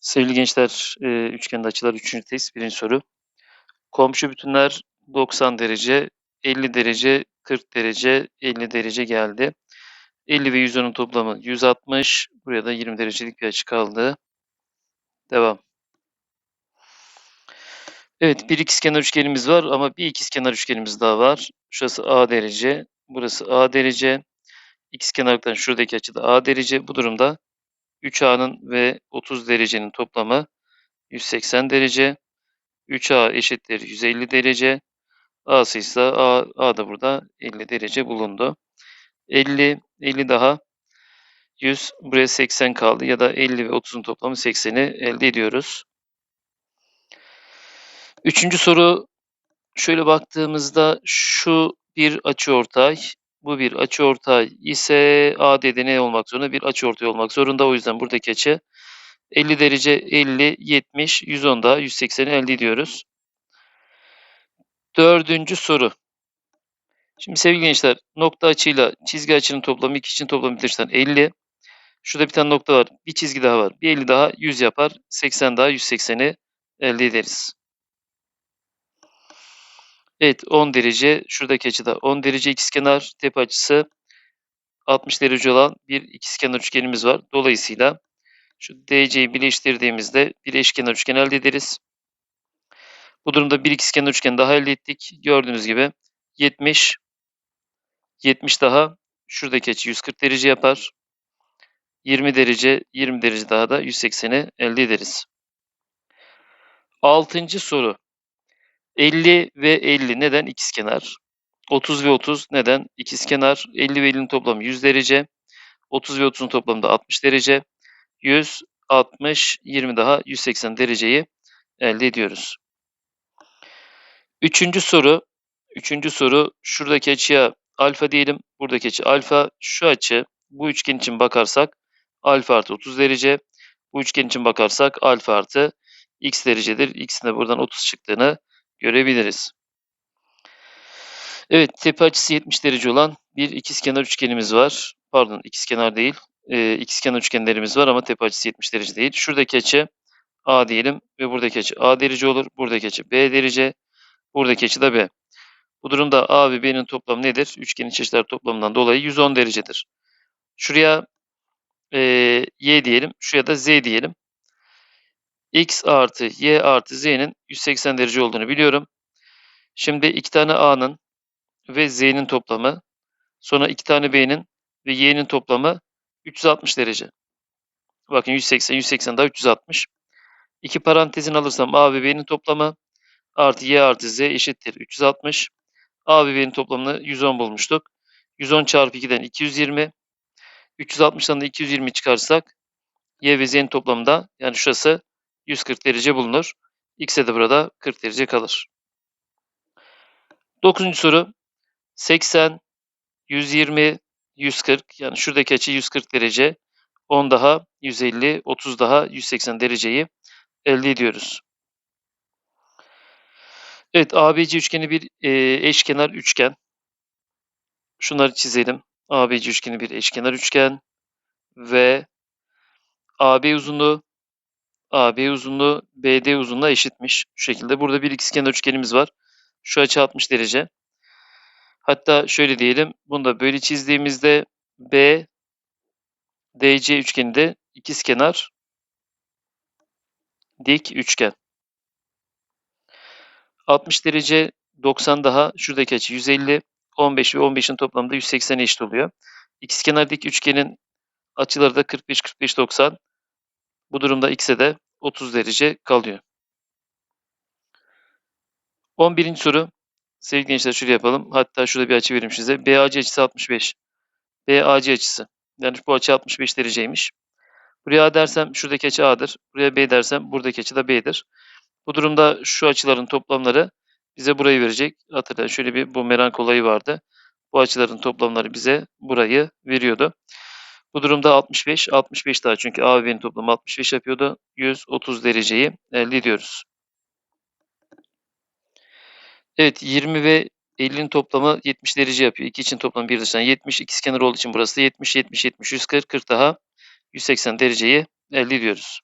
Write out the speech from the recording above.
Sevgili gençler, e, üçgende açılar 3. test 1. soru. Komşu bütünler 90 derece, 50 derece, 40 derece, 50 derece geldi. 50 ve 110'un toplamı 160. Buraya da 20 derecelik bir açı kaldı. Devam. Evet, bir ikizkenar üçgenimiz var ama bir ikizkenar üçgenimiz daha var. Şurası A derece, burası A derece. İkizkenarlıktan şuradaki açı da A derece. Bu durumda 3A'nın ve 30 derecenin toplamı 180 derece. 3A eşittir 150 derece. A'sı ise A, A da burada 50 derece bulundu. 50, 50 daha 100, buraya 80 kaldı ya da 50 ve 30'un toplamı 80'i elde ediyoruz. Üçüncü soru şöyle baktığımızda şu bir açıortay, bu bir açıortay ise AD'de ne olmak zorunda? Bir açıortay olmak zorunda. O yüzden buradaki açı 50 derece 50, 70, 110 daha 180'i elde ediyoruz. Dördüncü soru. Şimdi sevgili gençler nokta açıyla çizgi açının toplamı iki için toplamı bitirsen 50. Şurada bir tane nokta var. Bir çizgi daha var. Bir 50 daha 100 yapar. 80 daha 180'i elde ederiz. Evet 10 derece. Şuradaki açıda 10 derece ikizkenar. Tepe açısı 60 derece olan bir ikizkenar üçgenimiz var. Dolayısıyla şu DC'yi birleştirdiğimizde bir eşkenar üçgen elde ederiz. Bu durumda bir ikizkenar üçgen daha elde ettik. Gördüğünüz gibi 70 70 daha şuradaki açı 140 derece yapar. 20 derece 20 derece daha da 180'i elde ederiz. Altıncı soru. 50 ve 50 neden ikizkenar? 30 ve 30 neden ikizkenar? 50 ve 50'nin toplamı 100 derece. 30 ve 30'un toplamı da 60 derece. 100, 60, 20 daha 180 dereceyi elde ediyoruz. Üçüncü soru. Üçüncü soru. Şuradaki açıya alfa diyelim. Buradaki açı alfa. Şu açı bu üçgen için bakarsak alfa artı 30 derece. Bu üçgen için bakarsak alfa artı x derecedir. X'in de buradan 30 çıktığını görebiliriz. Evet tepe açısı 70 derece olan bir ikizkenar üçgenimiz var. Pardon ikizkenar değil. E, ikizkenar üçgenlerimiz var ama tepe açısı 70 derece değil. Şuradaki açı A diyelim ve buradaki açı A derece olur. Buradaki açı B derece. Buradaki açı da B. Bu durumda A ve B'nin toplamı nedir? Üçgenin çeşitler toplamından dolayı 110 derecedir. Şuraya e, Y diyelim. Şuraya da Z diyelim. X artı Y artı Z'nin 180 derece olduğunu biliyorum. Şimdi iki tane A'nın ve Z'nin toplamı sonra iki tane B'nin ve Y'nin toplamı 360 derece. Bakın 180, 180 daha 360. İki parantezin alırsam A ve B'nin toplamı artı Y artı Z eşittir 360. A ve B'nin toplamını 110 bulmuştuk. 110 çarpı 2'den 220. 360'dan da 220 çıkarsak Y ve Z'nin toplamında yani şurası 140 derece bulunur. X'e de burada 40 derece kalır. Dokuzuncu soru. 80, 120, 140 yani şuradaki açı 140 derece. 10 daha 150, 30 daha 180 dereceyi elde ediyoruz. Evet ABC üçgeni bir e, eşkenar üçgen. Şunları çizelim. ABC üçgeni bir eşkenar üçgen ve AB uzunluğu AB uzunluğu BD uzunluğuna eşitmiş. Şu şekilde. Burada bir ikizkenar üçgenimiz var. Şu açı 60 derece. Hatta şöyle diyelim. Bunu da böyle çizdiğimizde B DC üçgeninde ikizkenar dik üçgen. 60 derece 90 daha şuradaki açı 150 15 ve 15'in toplamda 180 eşit oluyor. İkizkenar dik üçgenin açıları da 45 45 90. Bu durumda x'e de 30 derece kalıyor. 11. soru. Sevgili gençler şöyle yapalım. Hatta şurada bir açı vereyim size. BAC açısı 65. BAC açısı. Yani bu açı 65 dereceymiş. Buraya A dersem şuradaki açı A'dır. Buraya B dersem buradaki açı da B'dir. Bu durumda şu açıların toplamları bize burayı verecek. Hatırlayın şöyle bir bu merak olayı vardı. Bu açıların toplamları bize burayı veriyordu. Bu durumda 65, 65 daha çünkü A ve B'nin toplamı 65 yapıyordu. 130 dereceyi elde ediyoruz. Evet 20 ve 50'nin toplamı 70 derece yapıyor. 2 için toplam 1 dışından 70. İkizkenar olduğu için burası da 70, 70, 70, 140, 40 daha 180 dereceyi elde ediyoruz.